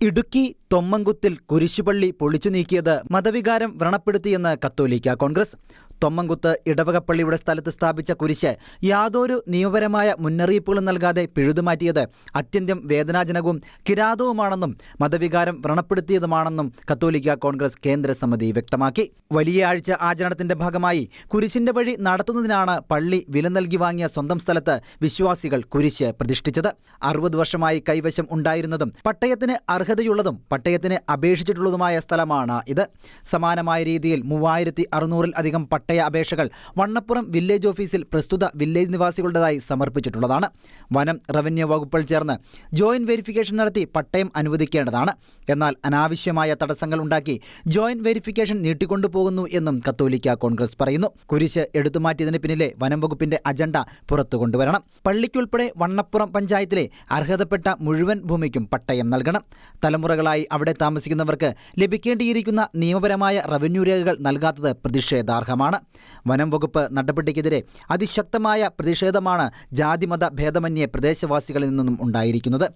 ഇടുക്കി തൊമ്മങ്കുത്തിൽ കുരിശുപള്ളി പൊളിച്ചു നീക്കിയത് മതവികാരം വ്രണപ്പെടുത്തിയെന്ന് കത്തോലിക്ക കോൺഗ്രസ്. തൊമ്മങ്കുത്ത് ഇടവകപ്പള്ളിയുടെ സ്ഥലത്ത് സ്ഥാപിച്ച കുരിശ് യാതൊരു നിയമപരമായ മുന്നറിയിപ്പുകളും നൽകാതെ പിഴുതുമാറ്റിയത് അത്യന്തം വേദനാജനകവും കിരാതവുമാണെന്നും മതവികാരം വ്രണപ്പെടുത്തിയതുമാണെന്നും കത്തോലിക്ക കോൺഗ്രസ് കേന്ദ്ര സമിതി വ്യക്തമാക്കി. വലിയ ആഴ്ച ആചരണത്തിന്റെ ഭാഗമായി കുരിശിന്റെ വഴി നടത്തുന്നതിനാണ് പള്ളി വില നൽകി വാങ്ങിയ സ്വന്തം സ്ഥലത്ത് വിശ്വാസികൾ കുരിശ് പ്രതിഷ്ഠിച്ചത്. അറുപത് വർഷമായി കൈവശം ഉണ്ടായിരുന്നതും പട്ടയത്തിന് അർഹതയുള്ളതും പട്ടയത്തിന് അപേക്ഷിച്ചിട്ടുള്ളതുമായ സ്ഥലമാണ് ഇത്. സമാനമായ രീതിയിൽ മൂവായിരത്തി അറുന്നൂറിലധികം പട്ടയ അപേക്ഷകൾ വണ്ണപ്പുറം വില്ലേജ് ഓഫീസിൽ പ്രസ്തുത വില്ലേജ് നിവാസികളുടേതായി സമർപ്പിച്ചിട്ടുള്ളതാണ്. വനം റവന്യൂ വകുപ്പുകൾ ചേർന്ന് ജോയിന്റ് വെരിഫിക്കേഷൻ നടത്തി പട്ടയം അനുവദിക്കേണ്ടതാണ്. എന്നാൽ അനാവശ്യമായ തടസ്സങ്ങൾ ഉണ്ടാക്കി ജോയിന്റ് വെരിഫിക്കേഷൻ നീട്ടിക്കൊണ്ടുപോകുന്നു എന്നും കത്തോലിക്ക കോൺഗ്രസ് പറയുന്നു. കുരിശ് എടുത്തുമാറ്റിയതിന് പിന്നിലെ വനം വകുപ്പിന്റെ അജണ്ട പുറത്തു കൊണ്ടുവരണം പള്ളിക്കുൾപ്പെടെ വണ്ണപ്പുറം പഞ്ചായത്തിലെ അർഹതപ്പെട്ട മുഴുവൻ ഭൂമിക്കും പട്ടയം നൽകണം. തലമുറകളായി അവിടെ താമസിക്കുന്നവർക്ക് ലഭിക്കേണ്ടിയിരിക്കുന്ന നിയമപരമായ റവന്യൂ രേഖകൾ നൽകാത്തത് പ്രതിഷേധാർഹമാണ്. വനം വകുപ്പ് നടപടിക്കെതിരെ അതിശക്തമായ പ്രതിഷേധമാണ് ജാതിമത ഭേദമന്യേ പ്രദേശവാസികളിൽ നിന്നും ഉണ്ടായിരിക്കുന്നത്.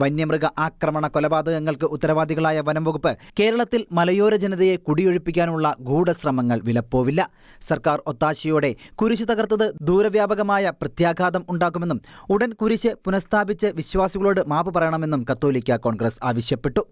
വന്യമൃഗ ആക്രമണ കൊലപാതകങ്ങൾക്ക് ഉത്തരവാദികളായ വനം വകുപ്പ് കേരളത്തിൽ മലയോര ജനതയെ കുടിയൊഴിപ്പിക്കാനുള്ള ഗൂഢശ്രമങ്ങൾ വിലപ്പോവില്ല. സർക്കാർ ഒത്താശയോടെ കുരിശ് തകർത്തത് ദൂരവ്യാപകമായ പ്രത്യാഘാതം ഉണ്ടാക്കുമെന്നും ഉടൻ കുരിശ് പുനഃസ്ഥാപിച്ച് വിശ്വാസികളോട് മാപ്പ് പറയണമെന്നും കത്തോലിക്ക കോൺഗ്രസ് ആവശ്യപ്പെട്ടു.